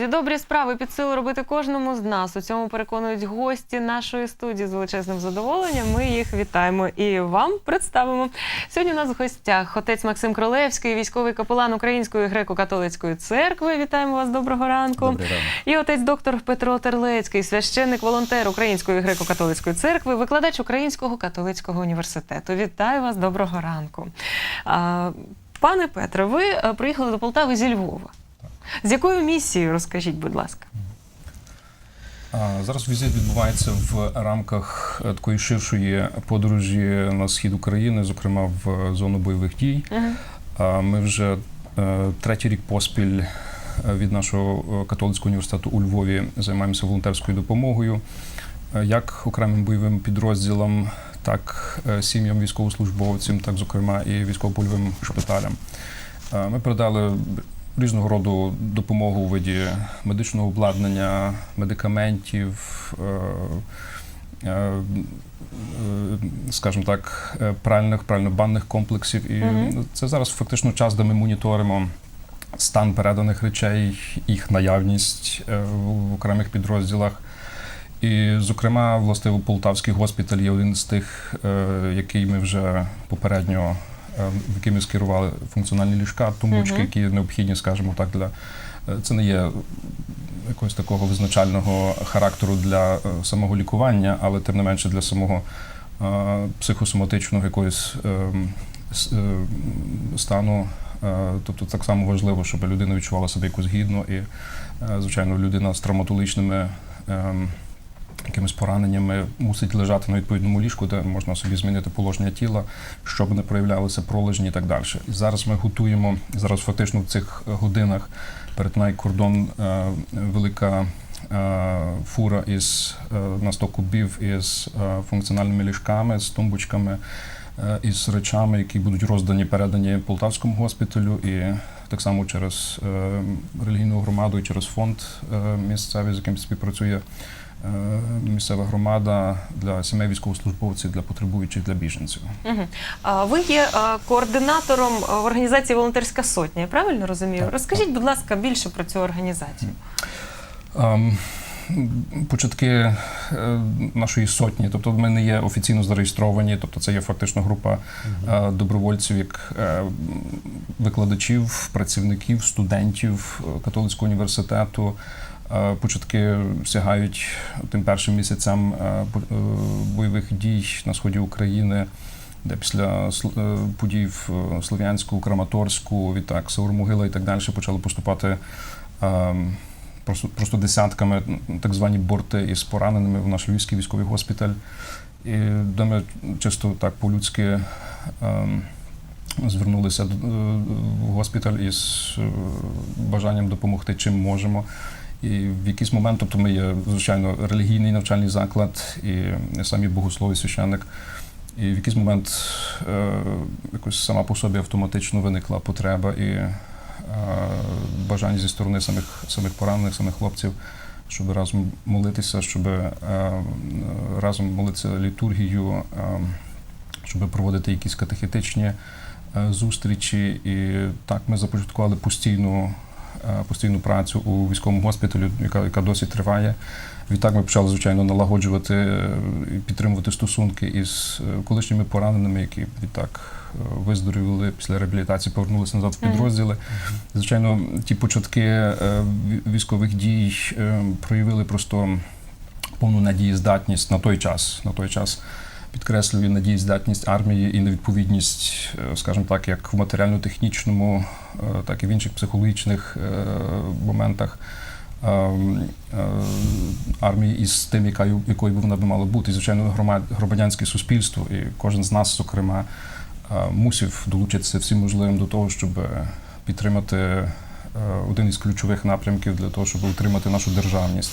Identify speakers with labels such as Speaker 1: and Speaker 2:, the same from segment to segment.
Speaker 1: Друзі, добрі справи під силу робити кожному з нас. У цьому переконують гості нашої студії з величезним задоволенням. Ми їх вітаємо і вам представимо. Сьогодні у нас в гостях отець Максим Кролевський, військовий капелан Української греко-католицької церкви. Вітаємо вас. Доброго ранку.
Speaker 2: Добрий ранок.
Speaker 1: І отець доктор Петро Терлецький, священник, волонтер Української греко-католицької церкви, викладач Українського католицького університету. Вітаю вас, доброго ранку. Пане Петре, ви е, приїхали до Полтави зі Львова. З якою місією розкажіть, будь ласка?
Speaker 2: Зараз візит відбувається в рамках е, такої ширшої подорожі на схід України, зокрема в зону бойових дій. А, Ми вже е, третій рік поспіль е, від нашого е, католицького університету у Львові займаємося волонтерською допомогою, е, як окремим бойовим підрозділам, так е, сім'ям військовослужбовцям, так зокрема і військово-польовим шпиталям. Е, Ми передали різного роду допомогу у виді медичного обладнання, медикаментів. е, е, е, Скажімо так, пральних, прально-банних комплексів. І
Speaker 1: Мгм.
Speaker 2: це зараз фактично час, де ми моніторимо стан переданих речей, їх наявність в окремих підрозділах. І, зокрема, властиво Полтавський госпіталь є один з тих, який ми вже попередньо е, в який ми скерували функціональні ліжка, тумбочки,
Speaker 1: Мгм.
Speaker 2: які необхідні, скажімо так, для е, це не є якогось такого визначального характеру для е, самого лікування, але тим не менше для самого е, психосоматичного якогось е, с- е, стану. Тобто так само важливо, щоб людина відчувала себе якось гідно і, звичайно, людина з травматологічними ем, якимись пораненнями мусить лежати на відповідному ліжку, де можна собі змінити положення тіла, щоб не проявлялися пролежні і так далі. І зараз ми готуємо зараз, фактично в цих годинах перетинає кордон е, велика. е, Фура із е, на 100 кубів із функціональними ліжками, з тумбочками, із речами, які будуть роздані, передані Полтавському госпіталю, і так само через релігійну громаду і через фонд місцевий, з яким співпрацює місцева громада для сімей військовослужбовців, для потребуючих, для біженців.
Speaker 1: Угу. А ви є е, координатором е, в організації Волонтерська сотня, я правильно розумію?
Speaker 2: Так,
Speaker 1: Розкажіть, будь ласка, більше про цю організацію.
Speaker 2: Ем, Початки е, нашої сотні, тобто ми не є офіційно зареєстровані, тобто це є фактично група е, добровольців, як е, викладачів, працівників, студентів е, католицького університету. Е, Початки сягають тим першим місяцям е, е, бойових дій на сході України, де після подій в Слов'янську, Краматорську, відтак Саурмогила і так далі почали поступати. просто, десятками так звані борти із пораненими в наш львівський військовий госпіталь. І де ми чисто так по-людськи ем, звернулися в госпіталь із бажанням допомогти, чим можемо. І в якийсь момент, тобто ми є, звичайно, релігійний навчальний заклад, і я сам є і священник. І в якийсь момент е, якось сама по собі автоматично виникла потреба і е, бажання зі сторони самих, самих поранених, самих хлопців, щоб разом молитися, щоб е, разом молитися літургію, е, щоб проводити якісь катехетичні е, зустрічі. І так ми започаткували постійну, постійну працю у військовому госпіталі, яка, яка досі триває. Відтак ми почали, звичайно, налагоджувати е, і підтримувати стосунки із е, колишніми пораненими, які відтак е, виздоровіли після реабілітації, повернулися назад в підрозділи. Звичайно, ті початки е, військових дій е, проявили просто повну надієздатність на той час. На той час підкреслюю надієздатність армії і невідповідність, е, скажімо так, як в матеріально-технічному, е, так і в інших психологічних е, моментах. е, е, Армії із тим, яка якою б вона би мала бути, і звичайно, громад- громадянське суспільство, і кожен з нас, зокрема, мусив долучитися всім можливим до того, щоб підтримати один із ключових напрямків для того, щоб утримати нашу державність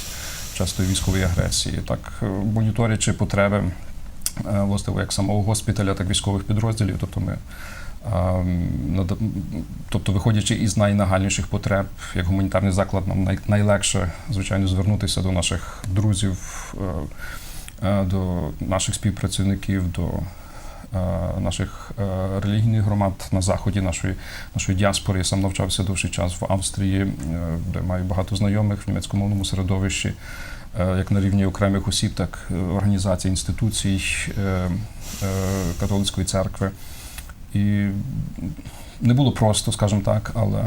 Speaker 2: частої військової агресії. Так, моніторячи потреби е, власне, як самого госпіталя, так і військових підрозділів. Тобто ми Тобто, виходячи із найнагальніших потреб, як гуманітарний заклад, нам найлегше, звичайно, звернутися до наших друзів, е, е, до наших співпрацівників, до е, наших е, релігійних громад на заході нашої, нашої діаспори. Я сам навчався довший час в Австрії, е, де маю багато знайомих в німецькомовному середовищі, е, як на рівні окремих осіб, так і організацій, інституцій е, е, католицької церкви. І не було просто, скажімо так, але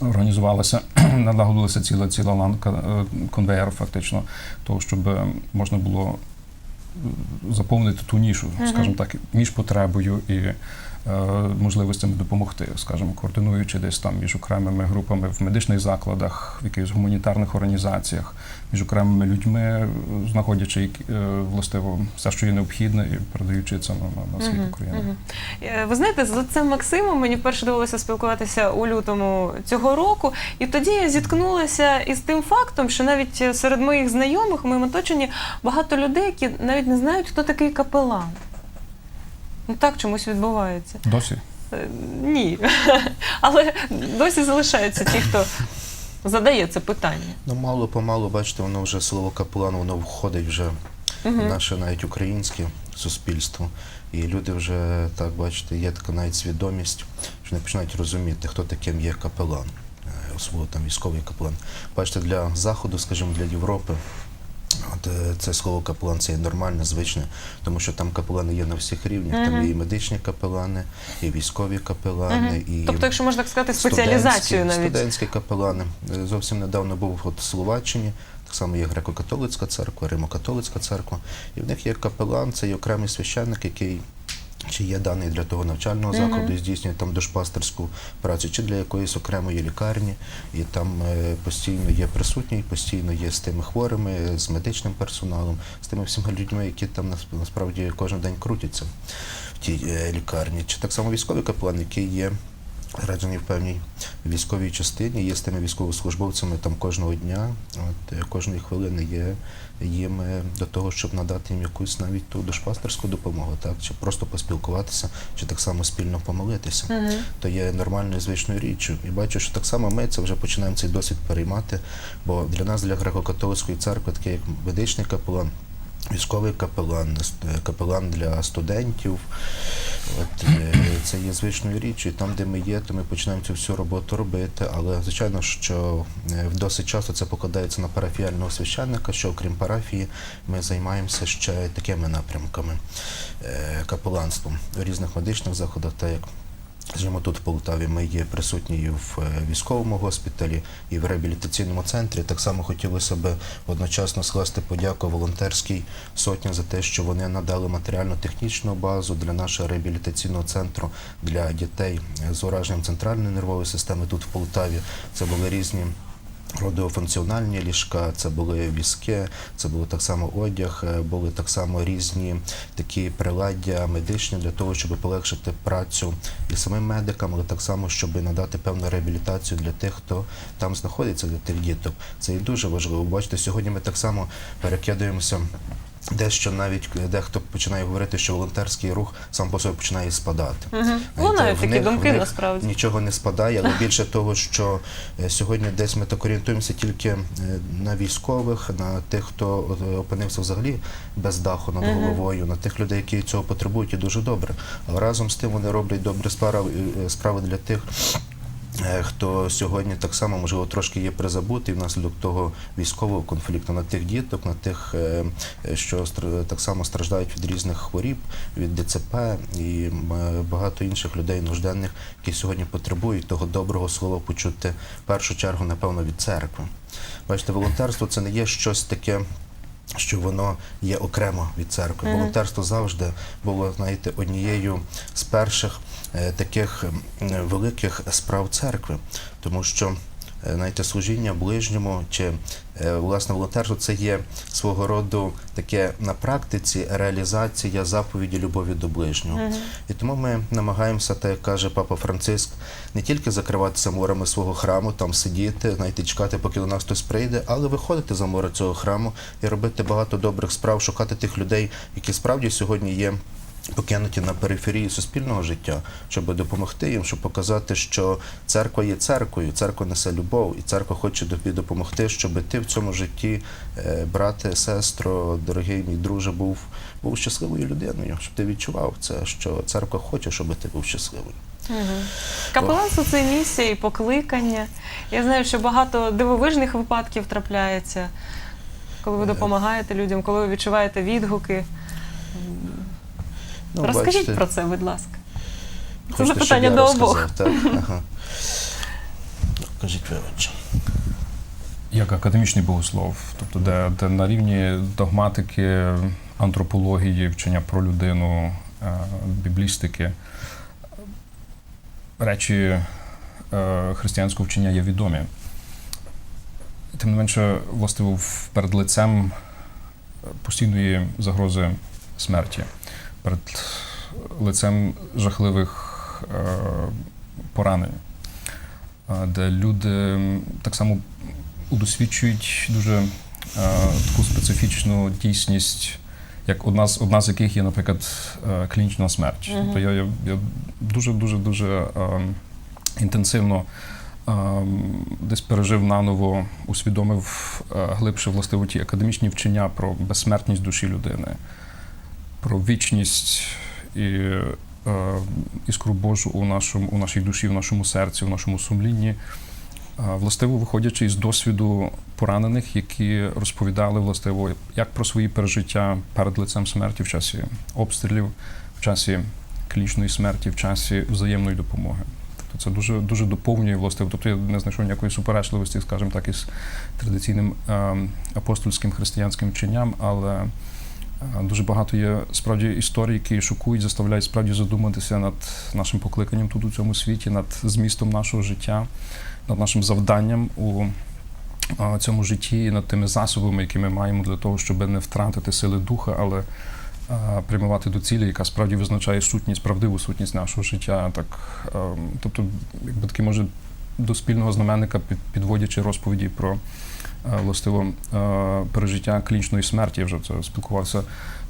Speaker 2: організувалася, налагодилася ціла ціла ланка е, конвейер, фактично, того, щоб е, можна було е, заповнити ту нішу, скажімо так, між потребою і е, можливостями допомогти, скажімо, координуючи десь там між окремими групами в медичних закладах, в якихось гуманітарних організаціях, між окремими людьми, е, знаходячи е, властиво все, що є необхідне, і передаючи це на, на, на схід України.
Speaker 1: Е, Ви знаєте, з цим Максимом мені вперше довелося спілкуватися у лютому цього року, і тоді я зіткнулася із тим фактом, що навіть е, серед моїх знайомих у моєму оточенні багато людей, які навіть не знають, хто такий капелан. Ну так чомусь відбувається.
Speaker 2: Досі.
Speaker 1: Е, Ні. Але досі залишаються ті, хто задає це питання.
Speaker 3: Ну, мало помалу, бачите, воно вже слово капелан, воно входить вже в наше навіть українське суспільство. І люди вже так бачите, є така навіть свідомість, що не починають розуміти, хто таким є капелан, е, особливо там військовий капелан. Бачите, для заходу, скажімо, для Європи. От е, це слово капелан це є нормальне, звичне, тому що там капелани є на всіх рівнях. Там є і медичні капелани, і військові капелани,
Speaker 1: Мгм.
Speaker 3: і
Speaker 1: Тобто, якщо можна так сказати, спеціалізацію навіть.
Speaker 3: Студентські капелани. Е, Зовсім недавно був от в Словаччині, так само є греко-католицька церква, Римо-католицька церква. І в них є капелан, це є окремий священник, який чи є дані для того навчального
Speaker 1: закладу,
Speaker 3: закладу і здійснює там дошпастерську працю, чи для якоїсь окремої лікарні, і там е, постійно є присутній, постійно є з тими хворими, з медичним персоналом, з тими всіма людьми, які там нас- насправді кожен день крутяться в тій е, лікарні. Чи так само військовий капелан, який є Раджений в певній військовій частині, є з тими військовослужбовцями там кожного дня, от, е, кожної хвилини є їм е, до того, щоб надати їм якусь навіть ту душпастерську допомогу, так, чи просто поспілкуватися, чи так само спільно помолитися.
Speaker 1: Мгм.
Speaker 3: То є нормальною звичною річчю. І бачу, що так само ми це вже починаємо цей досвід переймати, бо для нас, для греко-католицької церкви, такий як медичний капелан, військовий капелан, е, капелан для студентів. От, е, це є звичною річчю, і там, де ми є, то ми починаємо цю всю роботу робити. Але звичайно, що е, досить часто це покладається на парафіального священника, що окрім парафії, ми займаємося ще такими напрямками е, капеланством у різних медичних заходах, так як Скажімо, тут в Полтаві ми є присутні і в е, військовому госпіталі, і в реабілітаційному центрі. Так само хотілося б одночасно скласти подяку волонтерській сотні за те, що вони надали матеріально-технічну базу для нашого реабілітаційного центру для дітей з ураженням центральної нервової системи тут в Полтаві. Це були різні. Родофункціональні ліжка, це були візки, це було так само одяг, е, були так само різні такі приладдя медичні для того, щоб полегшити працю і самим медикам, але так само, щоб надати певну реабілітацію для тих, хто там знаходиться, для тих діток. Це і дуже важливо. Бачите, сьогодні ми так само перекидаємося. Дещо навіть дехто починає говорити, що волонтерський рух сам по собі починає спадати.
Speaker 1: Мгм.
Speaker 3: Знаєте,
Speaker 1: Лунають такі
Speaker 3: них-
Speaker 1: думки
Speaker 3: в них
Speaker 1: насправді.
Speaker 3: Нічого не спадає, але більше того, що е, сьогодні десь ми так орієнтуємося тільки е, на військових, на тих, хто е, опинився взагалі без даху над головою, на тих людей, які цього потребують, і дуже добре. Але разом з тим вони роблять добрі справи, е, справи для тих. Е, Хто сьогодні так само можливо трошки є призабутий внаслідок того військового конфлікту на тих діток, на тих, е, що так само страждають від різних хворіб, від ДЦП і багато інших людей нужденних, які сьогодні потребують того доброго слова почути в першу чергу, напевно, від церкви. Бачите, волонтерство це не є щось таке. Що воно є окремо від церкви. Волонтерство завжди було, знаєте, однією з перших таких великих справ церкви, тому що е, знаєте, служіння ближньому чи е, власне волонтерство це є свого роду таке на практиці реалізація заповіді любові до ближнього.
Speaker 1: Мгм.
Speaker 3: І тому ми намагаємося, так як каже папа Франциск, не тільки закриватися мурами свого храму, там сидіти, знаєте, чекати, поки до нас хтось прийде, але виходити за мури цього храму і робити багато добрих справ, шукати тих людей, які справді сьогодні є покинуті на периферії суспільного життя, щоб допомогти їм, щоб показати, що церква є церквою, церква несе любов, і церква хоче тобі допомогти, щоб ти в цьому житті, е, брате, сестро, дорогий мій друже, був, був щасливою людиною, щоб ти відчував це, що церква хоче, щоб ти був щасливий.
Speaker 1: Капеланство це місія і покликання. Я знаю, що багато дивовижних випадків трапляється, коли ви допомагаєте людям, коли ви відчуваєте відгуки.
Speaker 3: Ну,
Speaker 1: Розкажіть
Speaker 3: бачите,
Speaker 1: про це, будь ласка. Це
Speaker 3: хочете,
Speaker 1: запитання до обох.
Speaker 3: Так? Ага. Кажіть ви отче.
Speaker 2: як академічний богослов, тобто де, де на рівні догматики, антропології, вчення про людину, е, біблістики, речі е, християнського вчення є відомі. Тим не менше, властиво перед лицем постійної загрози смерті, перед лицем жахливих е, поранень, е, де люди так само удосвідчують дуже е, таку специфічну дійсність, як одна з одна з яких є, наприклад, клінічна смерть. Тобто я, я, я дуже дуже дуже е, інтенсивно десь пережив наново, усвідомив е, глибше властиво ті академічні вчення про безсмертність душі людини, про вічність і. е, Іскру Божу у нашому у нашій душі, в нашому серці, в нашому сумлінні, властиво виходячи із досвіду поранених, які розповідали властиво як про свої пережиття перед лицем смерті в часі обстрілів, в часі клінічної смерті, в часі взаємної допомоги. Тобто це дуже дуже доповнює властиво. Тобто я не знайшов ніякої суперечливості, скажімо так, із традиційним е, апостольським християнським вченням, але Дуже багато є справді історій, які шокують, заставляють справді задуматися над нашим покликанням тут у цьому світі, над змістом нашого життя, над нашим завданням у цьому житті над тими засобами, які ми маємо для того, щоб не втратити сили духа, але прямувати до цілі, яка справді визначає сутність, правдиву сутність нашого життя. Так, тобто, якби таки може до спільного знаменника підводячи розповіді про властиво е, пережиття клінічної смерті. Я вже це спілкувався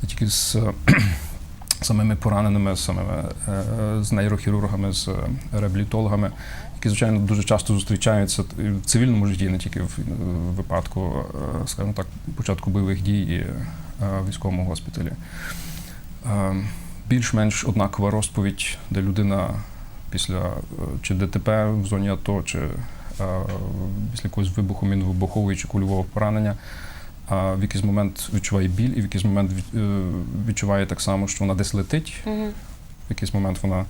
Speaker 2: не тільки з е, самими пораненими, самими е, з нейрохірургами, з е, реабілітологами, які, звичайно, дуже часто зустрічаються в цивільному житті, не тільки в е, випадку, е, скажімо так, початку бойових дій і е, військовому госпіталі. Е, Більш-менш однакова розповідь, де людина після е, чи ДТП в зоні АТО, чи е, після якогось вибуху міновибухової чи кульового поранення, а в якийсь момент відчуває біль, і в якийсь момент е, відчуває так само, що вона десь летить,
Speaker 1: Мгм.
Speaker 2: в якийсь момент вона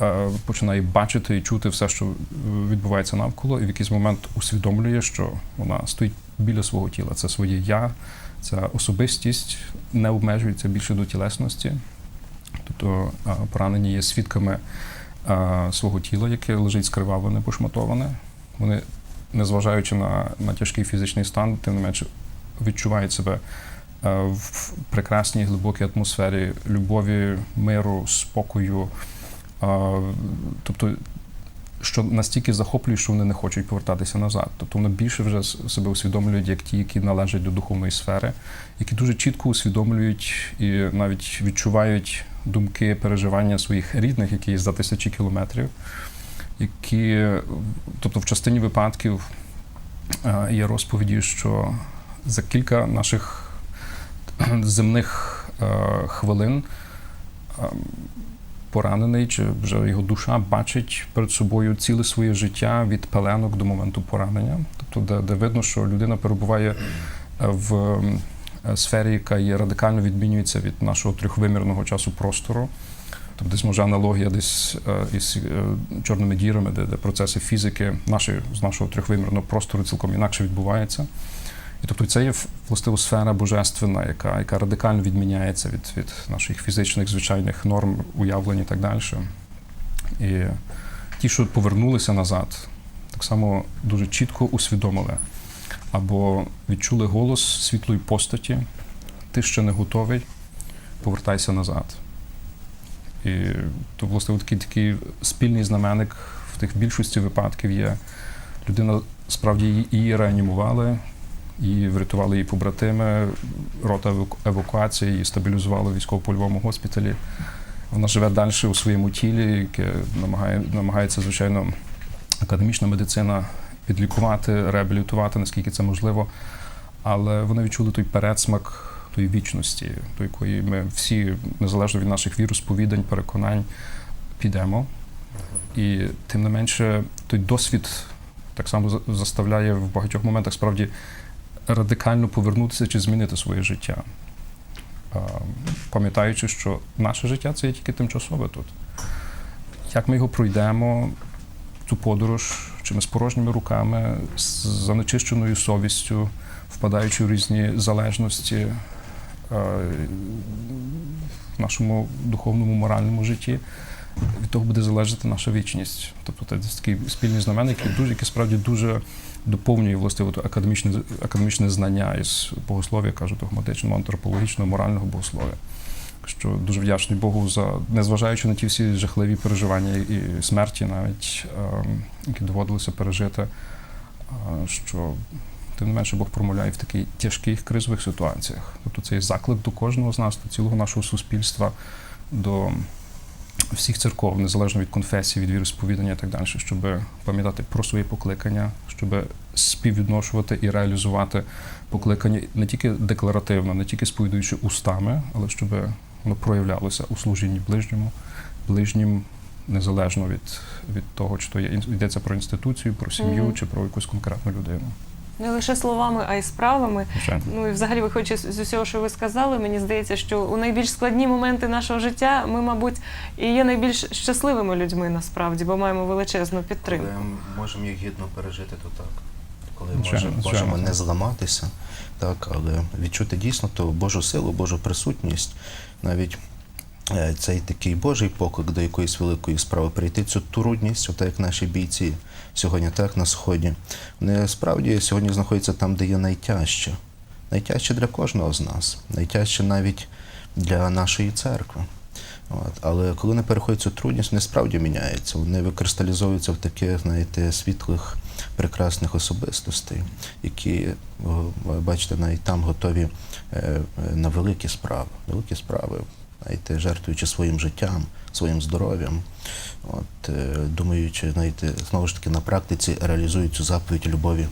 Speaker 2: е, починає бачити і чути все, що е, відбувається навколо, і в якийсь момент усвідомлює, що вона стоїть біля свого тіла. Це своє я, ця особистість не обмежується більше до тілесності. Тобто поранені є свідками свого тіла, яке лежить скривавлене, пошматоване. Вони, незважаючи на, на тяжкий фізичний стан, тим не менше відчувають себе е, в прекрасній глибокій атмосфері любові, миру, спокою. Е, Тобто, що настільки захоплює, що вони не хочуть повертатися назад. Тобто вони більше вже себе усвідомлюють як ті, які належать до духовної сфери, які дуже чітко усвідомлюють і навіть відчувають думки, переживання своїх рідних, які за тисячі кілометрів, які, тобто в частині випадків е, є розповіді, що за кілька наших земних е, хвилин е, поранений, чи вже його душа бачить перед собою ціле своє життя від пеленок до моменту поранення. Тобто, де, де видно, що людина перебуває в сфері, яка є радикально відмінюється від нашого трьохвимірного часу простору. Тобто десь може аналогія десь е, із е, чорними дірами, де, де процеси фізики наші, з нашого трьохвимірного простору цілком інакше відбуваються. І тобто це є властиво сфера божественна, яка, яка радикально відміняється від, від наших фізичних звичайних норм, уявлень і так далі. І ті, що повернулися назад, так само дуже чітко усвідомили або відчули голос світлої постаті, ти ще не готовий, повертайся назад. І то, власне, такий, такий спільний знаменник в тих більшості випадків є. Людина справді її- реанімували, Її врятували її побратими, рота еваку- евакуації, її стабілізували в військово-польовому госпіталі. Вона живе далі у своєму тілі, яке намагає, намагається, звичайно, академічна медицина підлікувати, реабілітувати, наскільки це можливо. Але вони відчули той передсмак тої вічності, до якої ми всі, незалежно від наших вір, сповідань, переконань, підемо. І тим не менше, той досвід так само заставляє в багатьох моментах справді радикально повернутися чи змінити своє життя. Пам'ятаючи, що наше життя це є тільки тимчасове тут. Як ми його пройдемо, цю подорож, чи ми з порожніми руками, з занечищеною совістю, впадаючи в різні залежності в нашому духовному, моральному житті, від того буде залежати наша вічність. Тобто це такий спільний знаменник, який дуже, який справді дуже доповнює властиво академічне, академічне знання із богослов'я, кажу, догматичного, антропологічного, морального богослов'я. Що дуже вдячний Богу за незважаючи на ті всі жахливі переживання і смерті, навіть ем, які доводилося пережити, а, що тим не менше Бог промовляє в таких тяжких кризових ситуаціях. Тобто це є заклик до кожного з нас, до цілого нашого суспільства, до всіх церков, незалежно від конфесії, від віросповідання і так далі, щоб пам'ятати про свої покликання, щоб співвідношувати і реалізувати покликання не тільки декларативно, не тільки сповідуючи устами, але щоб воно проявлялося у служінні ближньому, ближнім незалежно від, від того, чи то є йдеться про інституцію, про сім'ю
Speaker 1: Мгм.
Speaker 2: чи про якусь конкретну людину.
Speaker 1: Не лише словами, а й справами.
Speaker 2: Звичайно.
Speaker 1: Ну і взагалі, виходячи з з усього, що ви сказали, мені здається, що у найбільш складні моменти нашого життя ми, мабуть, і є найбільш щасливими людьми насправді, бо маємо величезну підтримку.
Speaker 3: Коли можемо їх гідно пережити, то так. Коли
Speaker 2: Звичайно,
Speaker 3: можемо, можемо не зламатися, так, але відчути дійсно ту Божу силу, Божу присутність, навіть цей такий Божий поклик до якоїсь великої справи, прийти цю трудність, отак як наші бійці сьогодні, так на сході. Вони справді сьогодні знаходяться там, де є найтяжче. Найтяжче для кожного з нас, найтяжче навіть для нашої церкви. От. Але коли вони переходять цю трудність, вони справді міняються. Вони викристалізовуються в таких, знаєте, світлих, прекрасних особистостей, які, ви бачите, навіть там готові е, е, на великі справи. Великі справи, знаєте, жертвуючи своїм життям, своїм здоров'ям. От, е, думаючи, знаєте, знову ж таки, на практиці реалізують цю заповідь любові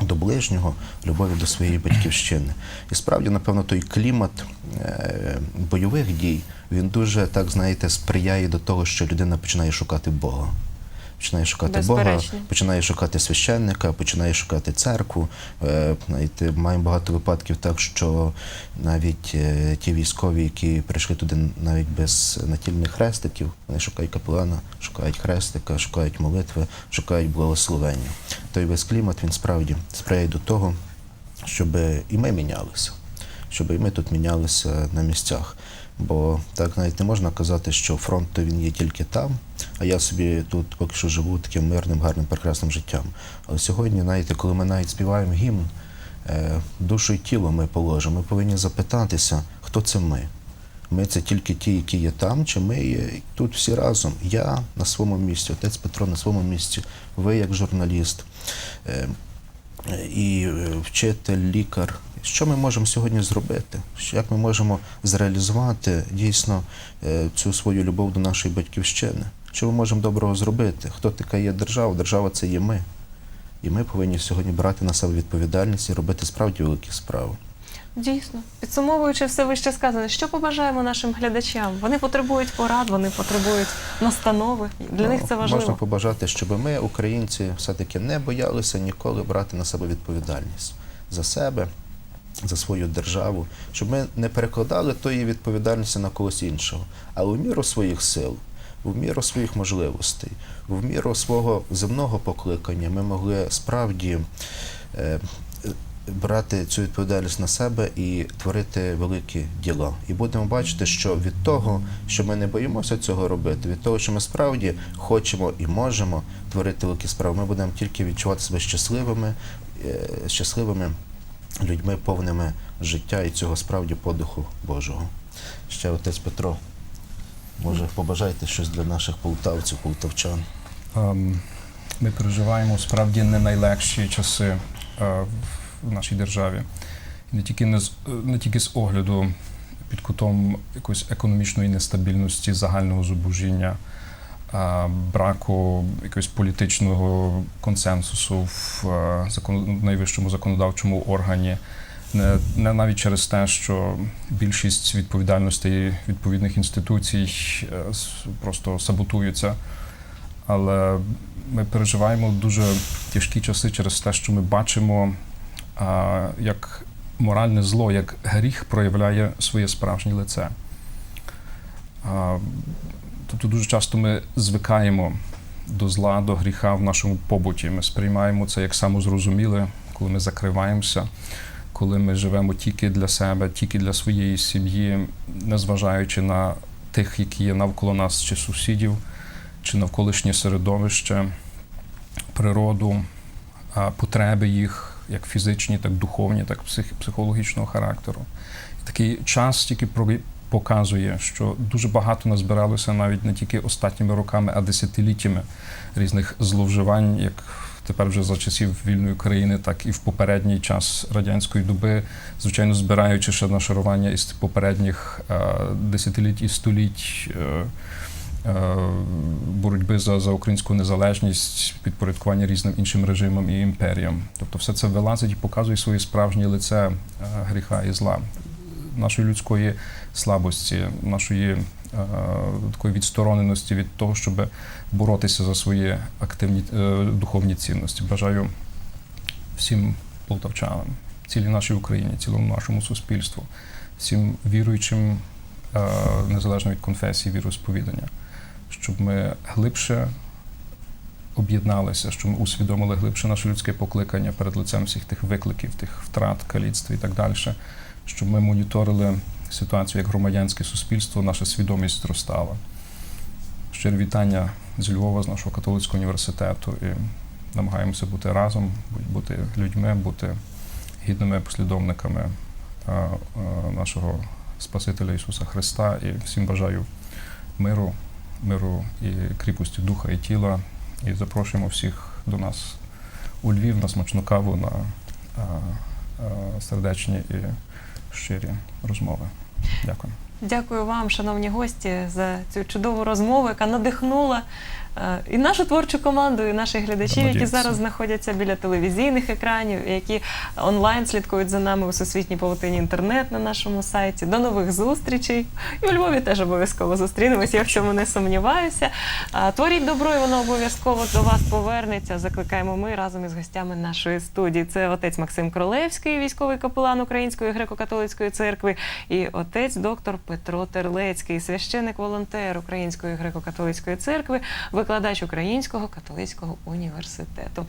Speaker 3: до ближнього, любові до своєї батьківщини. І справді, напевно, той клімат е, бойових дій, він дуже, так знаєте, сприяє до того, що людина починає шукати Бога. Починає шукати Бога, починає шукати священника, починає шукати церкву. Е, знаєте, маємо багато випадків так, що навіть е, ті військові, які прийшли туди навіть без натільних хрестиків, вони шукають капелана, шукають хрестика, шукають молитви, шукають благословення. Той весь клімат він справді сприяє до того, щоб і ми мінялися, щоб і ми тут мінялися на місцях. Бо так навіть не можна казати, що фронт то він є тільки там, а я собі тут поки що живу таким мирним, гарним, прекрасним життям. Але сьогодні, знаєте, коли ми навіть співаємо гімн, е, душу і тіло ми положимо, ми повинні запитатися, хто це ми. Ми це тільки ті, які є там, чи ми є тут всі разом. Я на своєму місці, отець Петро на своєму місці, ви як журналіст. Е, і е, вчитель, лікар. Що ми можемо сьогодні зробити? Як ми можемо зреалізувати дійсно е, цю свою любов до нашої батьківщини? Що ми можемо доброго зробити? Хто така є держава? Держава це є ми. І ми повинні сьогодні брати на себе відповідальність і робити справді великі справи.
Speaker 1: Дійсно, підсумовуючи все вище сказане, що побажаємо нашим глядачам? Вони потребують порад, вони потребують настанови. Для них це
Speaker 3: Ну, Можна побажати, щоб ми, українці, все-таки не боялися ніколи брати на себе відповідальність за себе, за свою державу, щоб ми не перекладали тої відповідальності на когось іншого, але в міру своїх сил, в міру своїх можливостей, в міру свого земного покликання ми могли справді. е, Брати цю відповідальність на себе і творити великі діла. І будемо бачити, що від того, що ми не боїмося цього робити, від того, що ми справді хочемо і можемо творити великі справи, ми будемо тільки відчувати себе щасливими, е, щасливими людьми, повними життя і цього справді подиху Божого. Ще отець Петро, може, побажайте щось для наших полтавців, полтавчан.
Speaker 2: Ем, Ми переживаємо справді не найлегші часи е, в- нашій державі. Не тільки не з не тільки з огляду під кутом якоїсь економічної нестабільності, загального зубожіння, браку якогось політичного консенсусу в е, закон, найвищому законодавчому органі. Не, не навіть через те, що більшість відповідальностей відповідних інституцій е, просто саботуються. Але ми переживаємо дуже тяжкі часи через те, що ми бачимо, як моральне зло, як гріх проявляє своє справжнє лице. Тобто дуже часто ми звикаємо до зла, до гріха в нашому побуті. Ми сприймаємо це як самозрозуміле, коли ми закриваємося, коли ми живемо тільки для себе, тільки для своєї сім'ї, незважаючи на тих, які є навколо нас, чи сусідів, чи навколишнє середовище, природу, потреби їх, як фізичні, так духовні, так псих, психологічного характеру. Такий час тільки показує, що дуже багато назбиралося навіть не тільки останніми роками, а десятиліттями різних зловживань, як тепер вже за часів вільної країни, так і в попередній час радянської доби, звичайно, збираючи ще нашарування із попередніх е, десятиліть і століть. е, е, Боротьби за, за українську незалежність, підпорядкування різним іншим режимам і імперіям. Тобто все це вилазить і показує своє справжнє лице гріха і зла, нашої людської слабості, нашої е, такої відстороненості від того, щоб боротися за свої активні е, духовні цінності. Бажаю всім полтавчанам, цілій нашій Україні, цілому нашому суспільству, всім віруючим, е, незалежно від конфесії, віросповідання, щоб ми глибше об'єдналися, щоб ми усвідомили глибше наше людське покликання перед лицем всіх тих викликів, тих втрат, каліцтва і так далі, щоб ми моніторили ситуацію як громадянське суспільство, наша свідомість зростала. Щирі вітання з Львова, з нашого католицького університету, і намагаємося бути разом, бути людьми, бути гідними послідовниками а, а, нашого Спасителя Ісуса Христа. І всім бажаю миру, миру і кріпості духа і тіла. І запрошуємо всіх до нас у Львів на смачну каву, на а, сердечні і щирі розмови. Дякую.
Speaker 1: Дякую вам, шановні гості, за цю чудову розмову, яка надихнула і нашу творчу команду, і наших глядачів, які зараз знаходяться біля телевізійних екранів, які онлайн слідкують за нами у всесвітній павутині інтернет на нашому сайті. До нових зустрічей. І у Львові теж обов'язково зустрінемось. Я в цьому не сумніваюся. Творіть добро, і воно обов'язково до вас повернеться. Закликаємо ми разом із гостями нашої студії. Це отець Максим Кролевський, військовий капелан Української греко-католицької церкви, і отець доктор Петро Терлецький, священик-волонтер Української греко-католицької церкви, викладач Українського католицького університету.